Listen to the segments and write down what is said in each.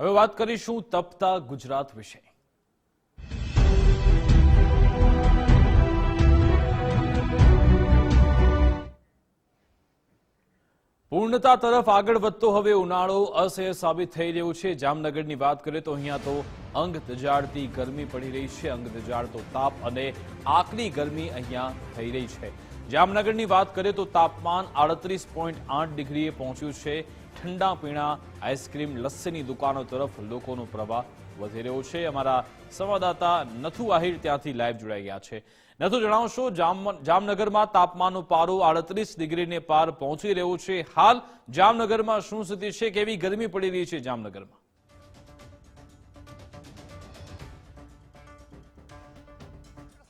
હવે વાત કરીશું તપતા ગુજરાત વિશે. પૂર્ણતા તરફ આગળ વધતો હવે ઉનાળો અસહ્ય સાબિત થઈ રહ્યો છે. જામનગરની વાત કરીએ તો અહીંયા તો અંગ તજાડતી ગરમી પડી રહી છે. અંગ દજાડતો તાપ અને આકરી ગરમી અહીંયા થઈ રહી છે. જામનગરની વાત કરીએ તો તાપમાન આડત્રીસ પોઈન્ટ આઠ ડિગ્રીએ પહોંચ્યું છે. ઠંડા પીણા, આઈસ્ક્રીમ, લસ્સીની દુકાનો તરફ લોકોનો પ્રવાહ વધી રહ્યો છે. અમારા સંવાદદાતા નથુ આહિર ત્યાંથી લાઈવ જોડાઈ ગયા છે. નથુ, જણાવશો, જામ, જામનગરમાં તાપમાનનો પારો આડત્રીસ ડિગ્રીને પાર પહોંચી રહ્યો છે. હાલ જામનગરમાં શું સ્થિતિ છે? કેવી ગરમી પડી રહી છે જામનગરમાં?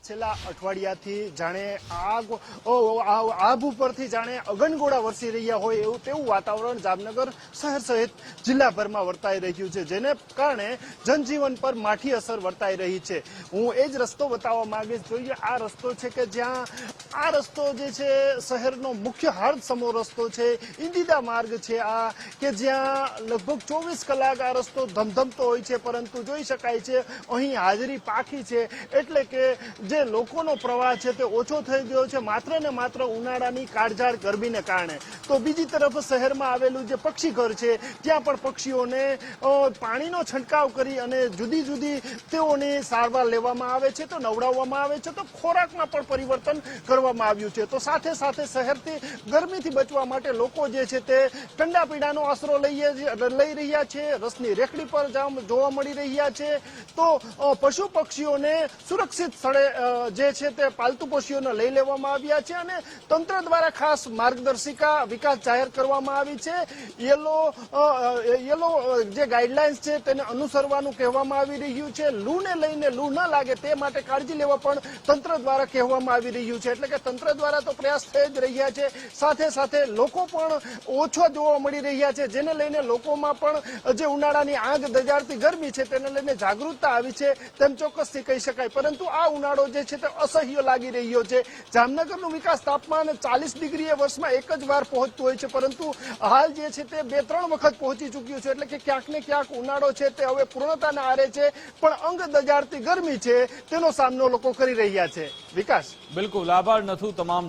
છેલ્લા અઠવાડિયાથી જાણે આગ આભ ઉપરથી જાણે અગનગોળા વરસી રહ્યા હોય એવું તેવું વાતાવરણ જામનગર શહેર સહિત જિલ્લાભરમાં વર્તાઈ રહ્યું છે, જેને કારણે જનજીવન પર માઠી અસર વર્તાઈ રહી છે. હું એ જ રસ્તો બતાવવા માંગીશ. જોઈએ, આ રસ્તો છે કે જ્યાં, આ રસ્તો જે છે શહેરનો મુખ્ય હાર્દ સમો રસ્તો છે ઇન્દિદા માર્ગ છે આ, કે જ્યાં લગભગ ચોવીસ કલાક આ રસ્તો ધમધમતો હોય છે, પરંતુ જોઈ શકાય છે, અહીં હાજરી પાકી છે, એટલે કે જે લોકોનો પ્રવાહ છે તે ઓછો થઈ ગયો છે. માત્ર ને માત્ર ઉનાળાની કાળઝાળ ગરમીને કારણે. તો બીજી તરફ શહેરમાં આવેલું જે પક્ષી ઘર છે, ત્યાં પણ પક્ષીઓને પાણીનો છંટકાવ કરી અને જુદી જુદી તેઓની સારવાર લેવામાં આવે છે, તો નવડાવવામાં આવે છે, તો ખોરાકમાં પણ પરિવર્તન કરવામાં આવ્યું છે. તો સાથે સાથે શહેરથી ગરમીથી બચવા માટે લોકો જે છે તે ઠંડા પીણાનો આશરો લઈએ લઈ રહ્યા છે, રસની રેકડી પર જોવા મળી રહ્યા છે. તો પશુ પક્ષીઓને સુરક્ષિત સ્થળે જે છે તે પાલતુ પક્ષીઓને લઈ લેવામાં આવ્યા છે અને તંત્ર દ્વારા ખાસ માર્ગદર્શિકા વિકાસ જાહેર કરવામાં આવી છે. યલો યેલો જે ગાઈડલાઇન્સ છે તેને અનુસરવાનું કહેવામાં આવી રહ્યું છે. લૂને લઈને લૂ ન લાગે તે માટે કાળજી લેવા પણ તંત્ર દ્વારા કહેવામાં આવી રહ્યું છે. એટલે કે તંત્ર દ્વારા તો પ્રયાસ થઈ જ રહ્યા છે. સાથે સાથે લોકો પણ ઓછો જોવા મળી રહ્યા છે. જેને લઈને લોકોમાં પણ જે ઉનાળાની આગ દજાડતી ગરમી છે તેને લઈને જાગૃતતા આવી છે તેમ ચોક્કસથી કહી શકાય. પરંતુ આ ઉનાળો જે છે તે અસહ્ય લાગી રહ્યો છે. જામનગરનું વિકાસ તાપમાન ચાલીસ ડિગ્રીએ વર્ષમાં એક જ વાર પહોંચતું હોય છે, પરંતુ હાલ જે છે તે બે ત્રણ વખત પહોંચી ચૂક્યું છે, એટલે કે ક્યાંક ને ક્યાંક ઉનાળો છે તે હવે પૂર્ણતાના આરે છે, પણ અંગ દજાડતી ગરમી છે, તેનો સામનો લોકો કરી રહ્યા છે. વિકાસ. બિલકુલ. આભાર નથુ તમામ